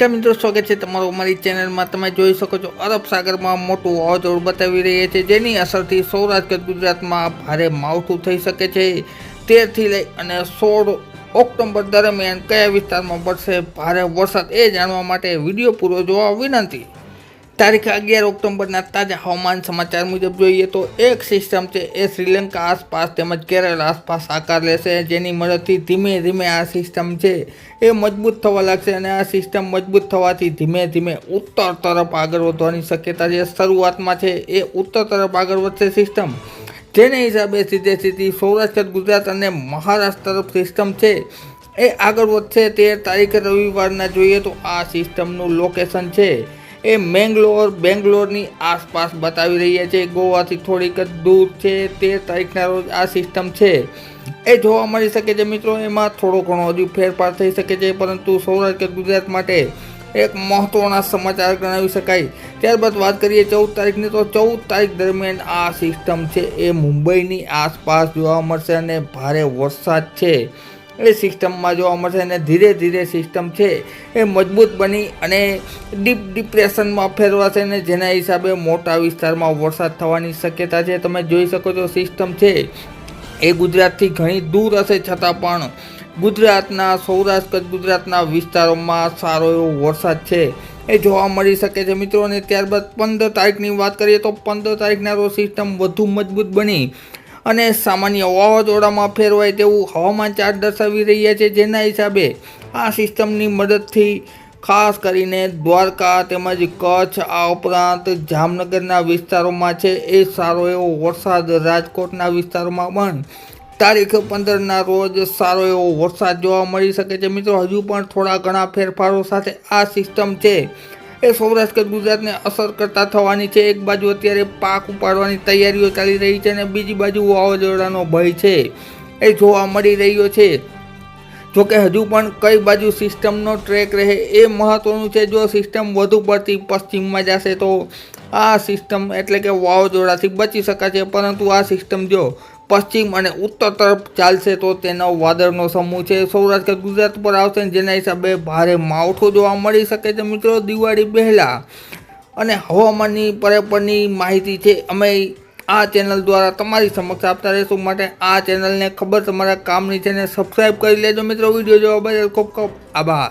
નમસ્કાર મિત્રો, સ્વાગત છે તમારું અમારી ચેનલમાં. તમે જોઈ શકો છો, અરબ સાગરમાં મોટું વાવાઝોડું બતાવી રહ્યા છે, જેની અસરથી સૌરાષ્ટ્ર ગુજરાતમાં ભારે માવઠું થઈ શકે છે. તેરથી લઈ અને સોળ ઓક્ટોબર દરમિયાન કયા વિસ્તારમાં પડશે ભારે વરસાદ એ જાણવા માટે વીડિયો પૂરો જોવા વિનંતી. તારીખ અગિયાર ઓક્ટોબરના તાજા હવામાન સમાચાર મુજબ જોઈએ તો એક સિસ્ટમ છે, એ શ્રીલંકા આસપાસ તેમજ કેરળ આસપાસ આકાર લેશે, જેની મદદથી ધીમે ધીમે આ સિસ્ટમ છે, એ મજબૂત થવા લાગશે અને આ સિસ્ટમ મજબૂત થવાથી ધીમે ધીમે ઉત્તર તરફ આગળ વધવાની શક્યતા જે શરૂઆતમાં છે, એ ઉત્તર તરફ આગળ વધશે સિસ્ટમ. જેને હિસાબે સીધે સીધી સૌરાષ્ટ્ર, ગુજરાત અને મહારાષ્ટ્ર તરફ સિસ્ટમ છે, એ આગળ વધશે. તેર તારીખે રવિવારના જોઈએ તો આ સિસ્ટમનું લોકેશન છે. એ મેંગ્લોર, બેંગ્લોરની આસપાસ બતાવી રહ્યા છે. ગોવાથી થોડીક જ દૂર છે તેર તારીખના રોજ આ સિસ્ટમ છે. એ જોવા મળી શકે છે મિત્રો, એમાં થોડો ઘણો હજુ ફેરફાર થઈ શકે છે, પરંતુ સૌરાષ્ટ્ર ગુજરાત માટે એક મહત્વના સમાચાર ગણાવી શકાય. ત્યારબાદ વાત કરીએ ચૌદ તારીખની, તો ચૌદ તારીખ દરમિયાન આ સિસ્ટમ છે એ મુંબઈની આસપાસ જોવા મળશે અને ભારે વરસાદ છે. એ સિસ્ટમમાં જોવા મળશે અને ધીરે ધીરે સિસ્ટમ છે એ મજબૂત બની અને ડીપ ડિપ્રેશનમાં ફેરવાશે અને જેના હિસાબે મોટા વિસ્તારમાં વરસાદ થવાની શક્યતા છે. તમે જોઈ શકો છો સિસ્ટમ છે એ ગુજરાતથી ઘણી દૂર હશે છતાં પણ ગુજરાતના, સૌરાષ્ટ્ર ગુજરાતના વિસ્તારોમાં સારો એવો વરસાદ છે એ જોવા મળી શકે છે. મિત્રો, અને ત્યારબાદ પંદર તારીખની વાત કરીએ તો પંદર તારીખના રોજ સિસ્ટમ વધુ મજબૂત બની અને સામાન્ય વાવાઝોડામાં ફેરવાય તેવું હવામાન ચાર્ટ દર્શાવી રહ્યા છે જેના હિસાબે આ સિસ્ટમની મદદથી ખાસ કરીને દ્વારકા તેમજ કચ્છ આ ઉપરાંત જામનગરના વિસ્તારોમાં છે. એ સારો એવો વરસાદ રાજકોટના વિસ્તારોમાં પણ તારીખ પંદરના રોજ સારો એવો વરસાદ જોવા મળી શકે છે. મિત્રો, હજુ પણ થોડા ઘણા ફેરફારો સાથે આ સિસ્ટમ છે. એ સૌરાષ્ટ્ર ગુજરાતને અસર કરતા થવાની છે. એક બાજુ અત્યારે પાક ઉપાડવાની તૈયારીઓ ચાલી રહી છે અને બીજી બાજુ વાવાઝોડાનો ભય છે. એ જોવા મળી રહ્યો છે. જોકે હજુ પણ કઈ બાજુ સિસ્ટમનો ટ્રેક રહે એ મહત્વનું છે. જો સિસ્ટમ વધુ પડતી પશ્ચિમમાં જશે તો આ સિસ્ટમ એટલે કે વાવાઝોડાથી બચી શકાશે. પરંતુ આ સિસ્ટમ જો પશ્ચિમ અને ઉત્તર તરફ ચાલશે તો તેનો વાદળનો સમૂહ છે. સૌરાષ્ટ્ર ગુજરાત પર આવશે જેના હિસાબે ભારે માવઠું જોવા મળી શકે છે મિત્રો. દિવાળી પહેલાં અને હવામાનની પરેપરની માહિતી છે. અમે આ ચેનલ દ્વારા તમારી સમક્ષ આપતા રહીશું. માટે આ ચેનલને ખબર તમારા કામની છે ને સબસ્ક્રાઈબ કરી લેજો મિત્રો. વીડિયો જોવા બદલ ખૂબ ખૂબ આભાર.